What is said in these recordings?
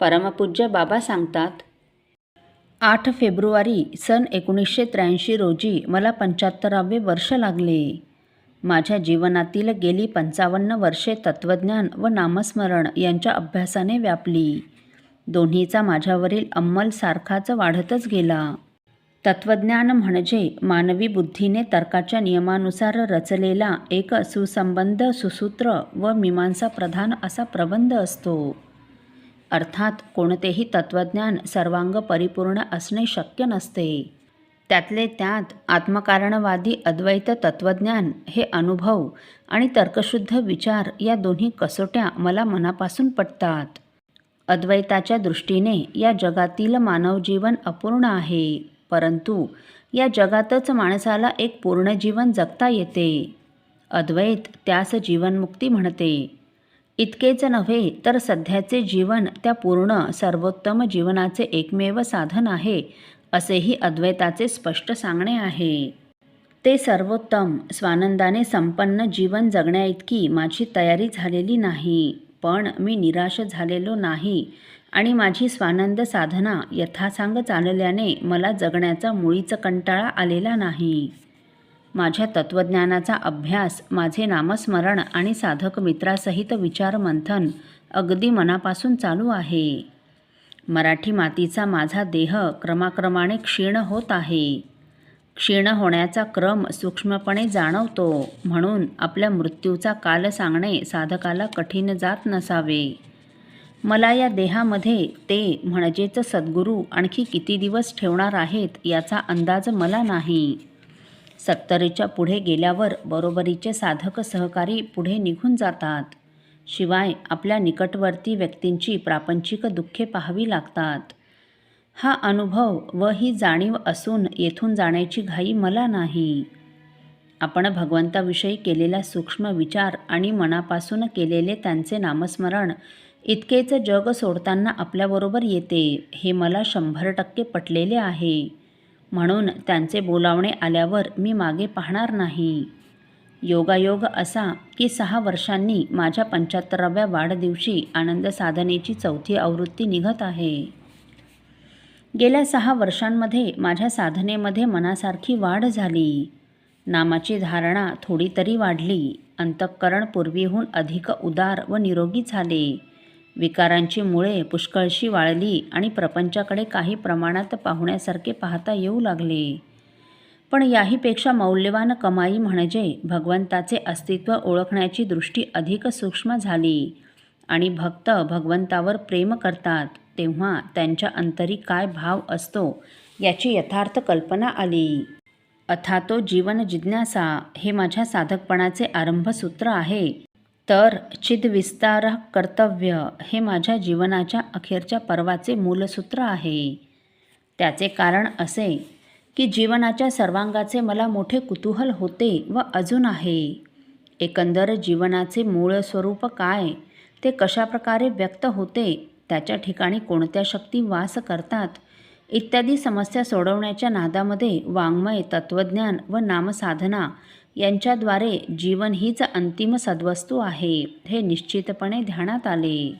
परमपूज्य बाबा सांगतात आठ फेब्रुवारी सन एकोणीसशे त्र्याऐंशी रोजी मला पंच्याहत्तरावे वर्ष लागले. माझ्या जीवनातील गेली पंचावन्न वर्षे तत्त्वज्ञान व नामस्मरण यांच्या अभ्यासाने व्यापली. दोन्हीचा माझ्यावरील अंमल सारखाच वाढतच गेला. तत्त्वज्ञान म्हणजे मानवी बुद्धीने तर्काच्या नियमानुसार रचलेला एक सुसंबंध सुसूत्र व मीमांसा प्रधान असा प्रबंध असतो. अर्थात कोणतेही तत्त्वज्ञान सर्वांग परिपूर्ण असणे शक्य नसते. त्यातले त्यात आत्मकारणवादी अद्वैत तत्त्वज्ञान हे अनुभव आणि तर्कशुद्ध विचार या दोन्ही कसोट्या मला मनापासून पटतात. अद्वैताच्या दृष्टीने या जगातील मानव जीवन अपूर्ण आहे परंतु या जगातच माणसाला एक पूर्ण जीवन जगता येते. अद्वैत त्यास जीवनमुक्ती म्हणते. इतकेच नव्हे तर सध्याचे जीवन त्या पूर्ण सर्वोत्तम जीवनाचे एकमेव साधन आहे असेही अद्वैताचे स्पष्ट सांगणे आहे. ते सर्वोत्तम स्वानंदाने संपन्न जीवन जगण्याइतकी माझी तयारी झालेली नाही पण मी निराश झालेलो नाही आणि माझी स्वानंद साधना यथासांग चालल्याने मला जगण्याचा मुळीच कंटाळा आलेला नाही. माझ्या तत्त्वज्ञानाचा अभ्यास माझे नामस्मरण आणि साधक मित्रासहित विचारमंथन अगदी मनापासून चालू आहे. मराठी मातीचा माझा देह क्रमाक्रमाने क्षीण होत आहे. क्षीण होण्याचा क्रम सूक्ष्मपणे जाणवतो म्हणून आपल्या मृत्यूचा काल सांगणे साधकाला कठीण जात नसावे. मला या देहामध्ये ते म्हणजेच सद्गुरू आणखी किती दिवस ठेवणार आहेत याचा अंदाज मला नाही. सत्तरीच्या पुढे गेल्यावर बरोबरीचे साधक सहकारी पुढे निघून जातात. शिवाय आपल्या निकटवर्ती व्यक्तींची प्रापंचिक दुःखे पाहावी लागतात. हा अनुभव व ही जाणीव असून येथून जाण्याची घाई मला नाही. आपण भगवंताविषयी केलेला सूक्ष्म विचार आणि मनापासून केलेले त्यांचे नामस्मरण इतकेच जग सोडताना आपल्याबरोबर येते हे मला शंभर टक्के पटलेले आहे. म्हणून त्यांचे बोलावणे आल्यावर मी मागे पाहणार नाही. योगायोग असा की सहा वर्षांनी माझ्या पंच्याहत्तराव्या वाढदिवशी आनंद साधनेची चौथी आवृत्ती निघत आहे. गेल्या सहा वर्षांमध्ये माझ्या साधनेमध्ये मनासारखी वाढ झाली. नामाची धारणा थोडी तरी वाढली. अंतःकरण पूर्वीहून अधिक उदार व निरोगी झाले. विकारांची मुळे पुष्कळशी वाळली आणि प्रपंचाकडे काही प्रमाणात पाहुण्यासारखे पाहता येऊ लागले. पण याहीपेक्षा मौल्यवान कमाई म्हणजे भगवंताचे अस्तित्व ओळखण्याची दृष्टी अधिक सूक्ष्म झाली आणि भक्त भगवंतावर प्रेम करतात तेव्हा त्यांच्या अंतरी काय भाव असतो याची यथार्थ कल्पना आली. अथातो जीवन जिज्ञासा हे माझ्या साधकपणाचे आरंभसूत्र आहे. तर चिदविस्तार कर्तव्य हे माझ्या जीवनाच्या अखेरच्या पर्वाचे मूलसूत्र आहे. त्याचे कारण असे की जीवनाच्या सर्वांगाचे मला मोठे कुतूहल होते व अजून आहे. एकंदर जीवनाचे मूळ स्वरूप काय ते कशाप्रकारे व्यक्त होते त्याच्या ठिकाणी कोणत्या शक्ती वास करतात इत्यादी समस्या सोडवण्याच्या नादामध्ये वाङ्मय तत्त्वज्ञान व नामसाधना यांच्याद्वारे जीवन हीच अंतिम सद्वस्तू आहे हे निश्चितपणे ध्यानात आले.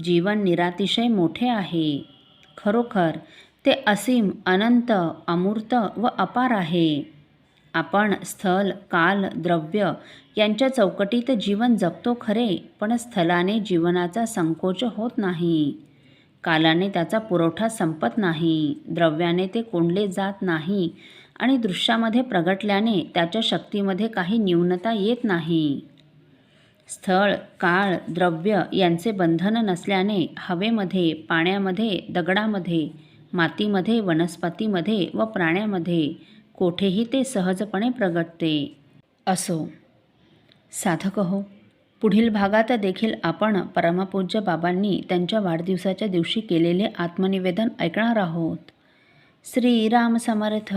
जीवन निरातिशय मोठे आहे. खरोखर ते असीम अनंत अमूर्त व अपार आहे. आपण स्थल काल द्रव्य यांच्या चौकटीत जीवन जगतो खरे पण स्थलाने जीवनाचा संकोच होत नाही. कालाने त्याचा पुरवठा संपत नाही द्रव्याने ते कोंडले जात नाही आणि दृश्यामध्ये प्रगटल्याने त्याच्या शक्तीमध्ये काही न्यूनता येत नाही. स्थळ काळ द्रव्य यांचे बंधन नसल्याने हवेमध्ये पाण्यामध्ये दगडामध्ये मातीमध्ये वनस्पतीमध्ये व प्राण्यामध्ये कोठेही ते सहजपणे प्रगटते. असो. साधक हो. पुढील भागात देखील आपण परमपूज्य बाबांनी त्यांच्या वाढदिवसाच्या दिवशी केलेले आत्मनिवेदन ऐकणार आहोत. श्रीराम समर्थ.